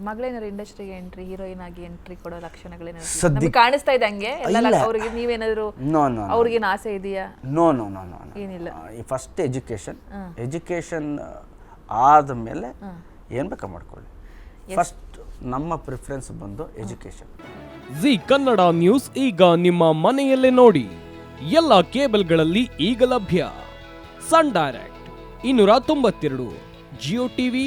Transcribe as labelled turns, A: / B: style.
A: Sir ಮಗಳೇನಾದ್ರು ಇಂಡಸ್ಟ್ರಿಗೆ entry heroine ಆಗಿ entry ಕೊಡೋ ಲಕ್ಷಣಗಳೇನಾದ್ರು
B: ಸದ್ಯ-
A: ನಮ್ಗೆ ಕಾಣಿಸ್ತಾ ಇದ್ದಂಗೆ ಎಲ್ಲ
B: ಇಲ್ಲ.
A: ಅವ್ರಿಗೆ ನೀವೇನಾದ್ರು
B: ನೋ ನೋ
A: ಅವ್ರಿಗೇನು ಆಸೆ ಇದೆಯಾ?
B: ನೋ ನೋ ನೋ ನೋ
A: ಏನಿಲ್ಲ.
B: ಫಸ್ಟ್ ಎಜುಕೇಶನ್ ಎಜುಕೇಷನ್ ಆದಮೇಲೆ ಏನು ಬೇಕಾ ಮಾಡ್ಕೊಳ್ಳಿ. ಫಸ್ಟ್ ನಮ್ಮ ಪ್ರಿಫರೆನ್ಸ್ ಬಂದು ಎಜುಕೇಷನ್
C: ಜಿ ಕನ್ನಡ ನ್ಯೂಸ್ ಈಗ ನಿಮ್ಮ ಮನೆಯಲ್ಲೇ ನೋಡಿ. ಎಲ್ಲ ಕೇಬಲ್ಗಳಲ್ಲಿ ಈಗ ಲಭ್ಯ. ಸನ್ ಡೈರೆಕ್ಟ್ ಇನ್ನೂರ ತೊಂಬತ್ತೆರಡು ಜಿಯೋ ಟಿವಿ